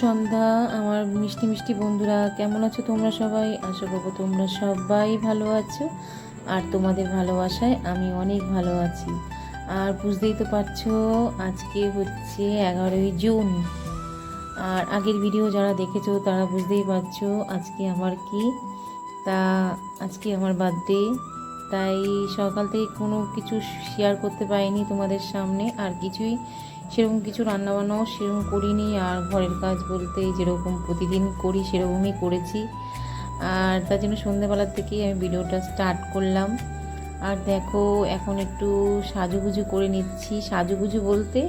সন্ধ্যা, আমার মিষ্টি মিষ্টি বন্ধুরা, কেমন আছো তোমরা সবাই? আশা করব তোমরা সবাই ভালো আছো। আর তোমাদের ভালোবাসায় আমি অনেক ভালো আছি। আর বুঝতেই তো পারছ, আজকে হচ্ছে এগারোই জুন। আর আগের ভিডিও যারা দেখেছ, তারা বুঝতেই পারছ আজকে আমার কি। তা, আজকে আমার বার্থডে তাই সকাল থেকে কোনো কিছু শেয়ার করতে পারিনি তোমাদের সামনে। আর কিছুই সেরকম কিছু রান্নাবান্নাও সেরকম করিনি আর ঘরের কাজ বলতে যেরকম প্রতিদিন করি সেরকমই করেছি। আর তার জন্য সন্ধ্যেবেলার থেকেই আমি ভিডিওটা স্টার্ট করলাম। আর দেখো, এখন একটু সাজুগুজু করে নিচ্ছি। সাজুগুজু বলতে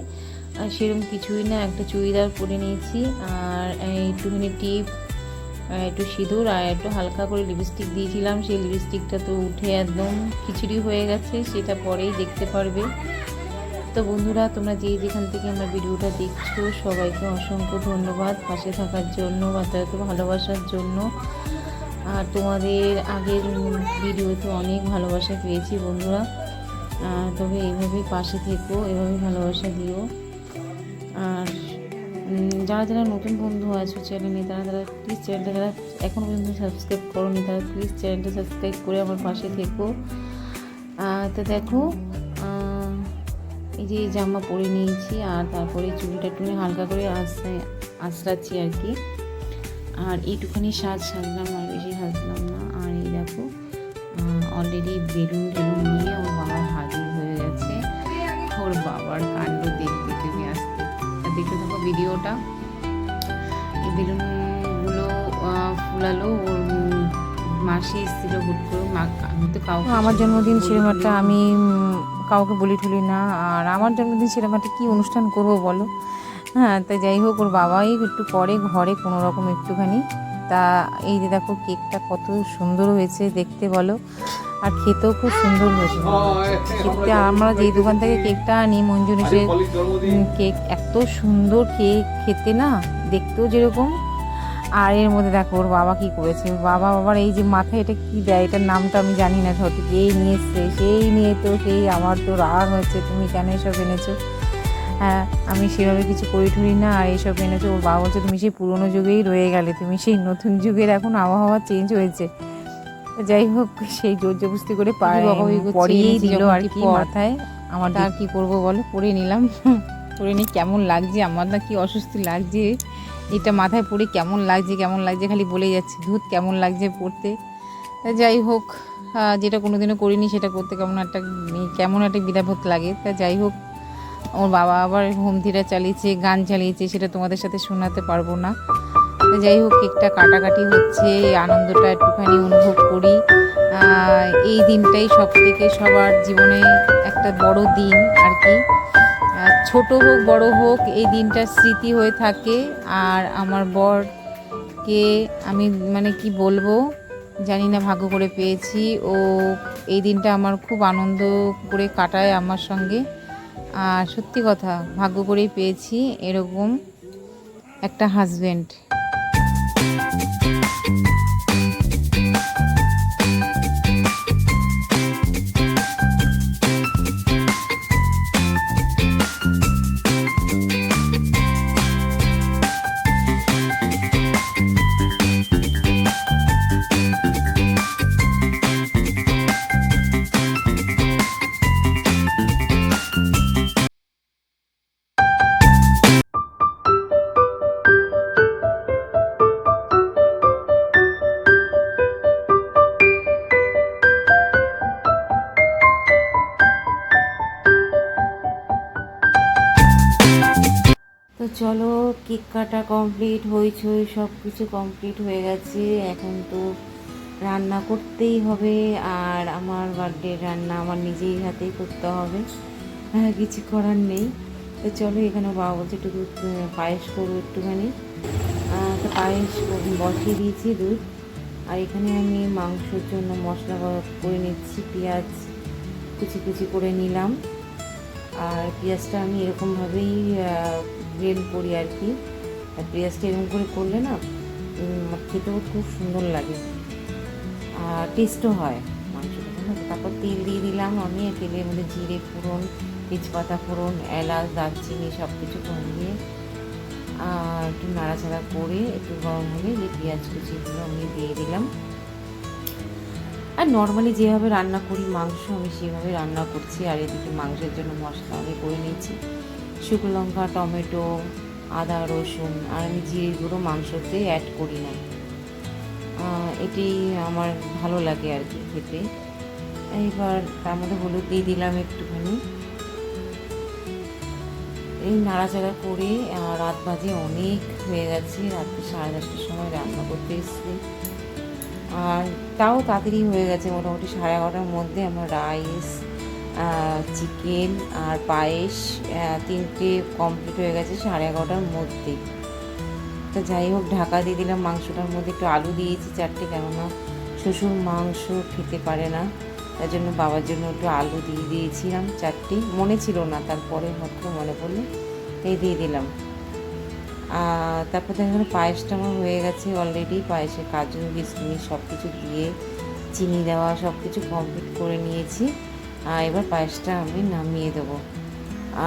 সেরকম কিছুই না, একটা চুড়িদার পরে নিয়েছি। আর একটু একটুখানি টিপ একটু সিঁদুর আর একটু হালকা করে লিপস্টিক দিয়েছিলাম। সেই লিপস্টিকটা তো উঠে একদম খিচুড়ি হয়ে গেছে, সেটা পরেই দেখতে পারবে। তো বন্ধুরা, তোমরা যে যেখান থেকে আমার ভিডিওটা দেখছ, সবাইকে অসংখ্য ধন্যবাদ পাশে থাকার জন্য বা এত ভালোবাসার জন্য। আর তোমাদের আগের ভিডিওতে অনেক ভালোবাসা পেয়েছি বন্ধুরা। তবে এইভাবেই পাশে থেকো এভাবেই ভালোবাসা দিও। আর যারা যারা নতুন বন্ধু আছো চ্যানেলে, তারা তারা প্লিজ চ্যানেলটা যারা এখনও পর্যন্ত সাবস্ক্রাইব করো করোনি, তারা প্লিজ চ্যানেলটা সাবস্ক্রাইব করে আমার পাশে থেকো। তো দেখো এই যে জামা পরে নিয়েছি আর তারপরে চুলটা একটু হালকা করে আস্তে আঁচড়াচ্ছি আর কি। আর এইটুখানি সাজ সাজলাম আর বেশি সাজলাম না। আর এই দেখো অলরেডি বেলুন টেলুন নিয়ে ওর বাবা হাজির হয়ে গেছে। ওর বাবার কাণ্ড দেখবে তুমি আসতে। আর দেখতে থাকো ভিডিওটা। এই বেলুনগুলো ফুলালো ওর মাসি এসেছিল হুট করে মা আমি তো কাউকে আমার জন্মদিন সিনেমাটা আমি কাউকে বলি ঠুলি না। আর আমার জন্মদিন সিনেমাটা কী অনুষ্ঠান করব বলো? হ্যাঁ তাই যাই হোক ওর বাবাই একটু করে ঘরে কোনো রকম একটুখানি। তা এই যে দেখো কেকটা কত সুন্দর হয়েছে দেখতে বলো। আর খেতেও খুব সুন্দর হয়েছে। খেতে আমরা যেই দোকান থেকে কেকটা আনি মঞ্জুরিসের কেক এত সুন্দর কেক খেতে না দেখতেও যেরকম আর এর মধ্যে দেখো ওর বাবা কি করেছে? বাবা বাবার এই যে মাথায় এটা কি দেয়? এটার নামটা আমি জানি না সঠিক। এই নিয়ে এসছে সেই নিয়ে তো সেই আমার তো রাগ হয়েছে তুমি কেন এসব এনেছো? হ্যাঁ আমি সেভাবে কিছু করি টুরি না আর এইসব এনেছো। ওর বাবা বলছে তুমি সেই পুরোনো যুগেই রয়ে গেলে। তুমি সেই নতুন যুগের এখন আবহাওয়া চেঞ্জ হয়েছে। যাই হোক সেই জোর জবস্তি করে পরিয়েই দিল আর কি। মাথায়। আমার আর কি করব বলো? পরে নিলাম। পরে নিই কেমন লাগছে? আমার না কি অস্বস্তি লাগছে। এটা মাথায় পড়ে কেমন লাগছে কেমন লাগছে, খালি বলে যাচ্ছে দুধ কেমন লাগছে পড়তে? তা যাই হোক যেটা কোনোদিনও করিনি সেটা করতে কেমন একটা কেমন একটা বিধাবোধ লাগে। তা যাই হোক, ওর বাবা আবার হোম থিয়েটার চালিয়েছে, গান চালিয়েছে, সেটা তোমাদের সাথে শোনাতে পারব না। যাই হোক, কেকটা কাটাকাটি হচ্ছে, এই আনন্দটা একটুখানি অনুভব করি। এই দিনটাই সব থেকে সবার জীবনে একটা বড় দিন আর কি। ছোট হোক, বড় হোক, এই দিনটা স্মৃতি হয়ে থাকে। আর আমার বরকে আমি মানে কি বলব, জানি না, ভাগ্য করে পেয়েছি। ও এই দিনটা আমার খুব আনন্দ করে কাটায় আমার সঙ্গে। আর সত্যি কথা, ভাগ্য করেই পেয়েছি এরকম একটা হাজব্যান্ড চলো, কেক কাটা কমপ্লিট হইচই সব কিছু কমপ্লিট হয়ে গেছে। এখন তো রান্না করতেই হবে, আর আমার বার্থডে রান্না আমার নিজেই হাতেই করতে হবে। হ্যাঁ কিছু করার নেই। তো চলো, এখানে বাবা বলছে একটু দুধ পায়েস করব একটুখানি। তো পায়েস বসিয়ে দিয়েছি দুধ। আর এখানে আমি মাংসের জন্য মশলা করে নিচ্ছি, পেঁয়াজ কুচি কুচি করে নিলাম। আর পেঁয়াজটা আমি এরকমভাবেই গ্রেন করি আর কি। আর পেঁয়াজটা এরকম করে করলে না খেতেও খুব সুন্দর লাগে। আর টেস্টও হয় মাংসটা তারপর তেল দিয়ে দিলাম আমি তেলের মধ্যে জিরে ফোড়ন, তেজপাতা ফোড়ন, এলাচ, দারচিনি সব কিছু ফোড়ন দিয়ে, আর একটু নাড়াচাড়া করে একটু গরম হলে যে পেঁয়াজ কুচিগুলো আমি দিয়ে দিলাম। আর নর্মালি যেভাবে রান্না করি মাংস, আমি সেভাবে রান্না করছি, আর এদিকে মাংসের জন্য মশলা আমি করে নিয়েছি। শুকনো লঙ্কা, টমেটো, আদা, রসুন আর আমি জিরে গুঁড়ো মাংসতে অ্যাড করি না। এটি আমার ভালো লাগে আর কি খেতে। এইবার তার মধ্যে হলুদ দিয়ে দিলাম একটুখানি। এই নাড়াচাড়া করে রাত বাজে অনেক হয়ে গেছে। রাত্রি সাড়ে দশটার সময় রান্না করতে এসেছি। আর তাও তাড়াতাড়ি হয়ে গেছে। মোটামুটি সাড়ে এগারোটার মধ্যে আমার রাইস চিকেন আর পায়েস তিনটে কমপ্লিট হয়ে গেছে সাড়ে এগারোটার মধ্যে। তো যাই হোক, ঢাকা দিয়ে দিলাম মাংসটার মধ্যে। একটু আলু দিয়েছি চারটে, কেননা শ্বশুর মাংস খেতে পারে না। তার জন্য বাবার জন্য একটু আলু দিয়ে দিয়েছিলাম চারটি। মনে ছিল না, তারপরে মাত্র মনে পড়ল, তাই দিয়ে দিলাম। তারপর তো এখানে পায়েসটা আমার হয়ে গেছে অলরেডি পায়েসে কাজু কিশমিশ সব কিছু দিয়ে চিনি দেওয়া সব কিছু কমপ্লিট করে নিয়েছি। আর এবার পায়েসটা আমি নামিয়ে দেবো।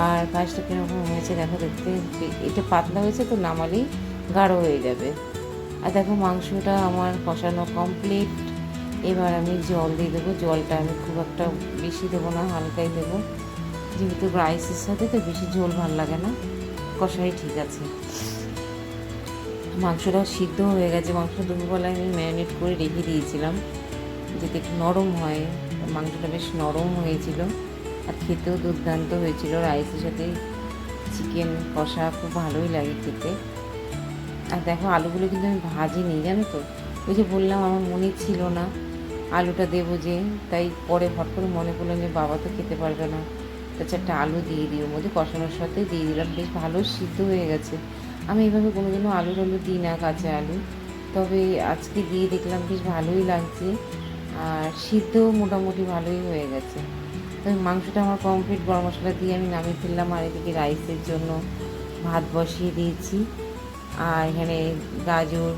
আর পায়েসটা কীরকম হয়েছে দেখো, দেখতে এটা পাতলা হয়েছে তো নামালেই গাঢ় হয়ে যাবে। আর দেখো মাংসটা আমার কষানো কমপ্লিট এবার আমি জল দিয়ে দেবো। জলটা আমি খুব একটা বেশি দেবো না, হালকাই দেবো। যেহেতু রাইসের সাথে তো বেশি ঝোল ভালো লাগে না, কষাই ঠিক আছে। মাংসটা সিদ্ধ হয়ে গেছে। মাংস দুপুরবেলায় আমি ম্যারিনেট করে রেখে দিয়েছিলাম, যাতে একটু নরম হয়। মাংসটা বেশ নরম হয়েছিল আর খেতেও দুর্দান্ত হয়েছিল। রাইসের সাথে চিকেন কষা খুব ভালোই লাগে খেতে। আর দেখো, আলুগুলো কিন্তু আমি ভাজিনি, জানো তো? ওই যে বললাম, আমার মনে ছিল না আলুটা দেবো যে, তাই পরে হট করে মনে করলাম যে, বাবা তো খেতে পারবে না। তো চারটা আলু দিয়ে দিই ওর মধ্যে কষানোর সাথে দিয়ে দিলাম, বেশ ভালো সিদ্ধ হয়ে গেছে। আমি এইভাবে কোনোদিনও আলু টালু দিই না কাঁচা আলু। তবে আজকে দিয়ে দেখলাম, বেশ ভালোই লাগছে। আর সিদ্ধ মোটামুটি ভালোই হয়ে গেছে। তবে মাংসটা আমার কমপ্লিট গরম মশলা দিয়ে আমি নামিয়ে ফেললাম আর এদিকে রাইসের জন্য ভাত বসিয়ে দিয়েছি। আর এখানে গাজর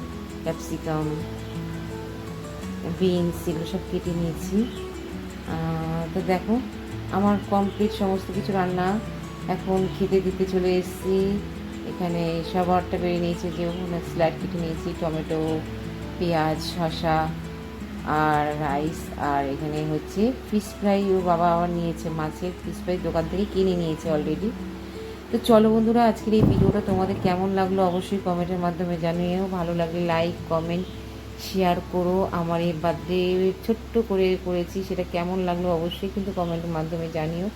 ক্যাপসিকাম বিনস এগুলো সব কেটে নিয়েছি। তো দেখো, আমার কমপ্লিট সমস্ত কিছু রান্না এখন খেতে দিতে চলে এসেছি। এখানে সবারটা বেরিয়ে নিয়েছে যে স্লাইড কেটে নিয়েছি, টমেটো, পেঁয়াজ, শসা আর রাইস আর এখানে হচ্ছে ফিশ ফ্রাই ও বাবা আবার নিয়েছে মাছের ফিশ ফ্রাই দোকান থেকে কিনে নিয়েছে অলরেডি তো চলো বন্ধুরা, আজকের এই ভিডিওটা তোমাদের কেমন লাগল অবশ্যই কমেন্টের মাধ্যমে জানিও। ভালো লাগলে লাইক কমেন্ট শেয়ার করো। আমার এই বার্থডে ছোট্ট করে করেছি, সেটা কেমন লাগল অবশ্যই কিন্তু কমেন্টের মাধ্যমে জানিও।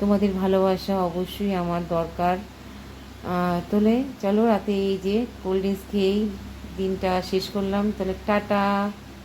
তোমাদের ভালোবাসা অবশ্যই আমার দরকার। তোলে চলো রাতে এই যে কোল্ড ড্রিঙ্কস খেয়েই দিনটা শেষ করলাম। তাহলে টাটা।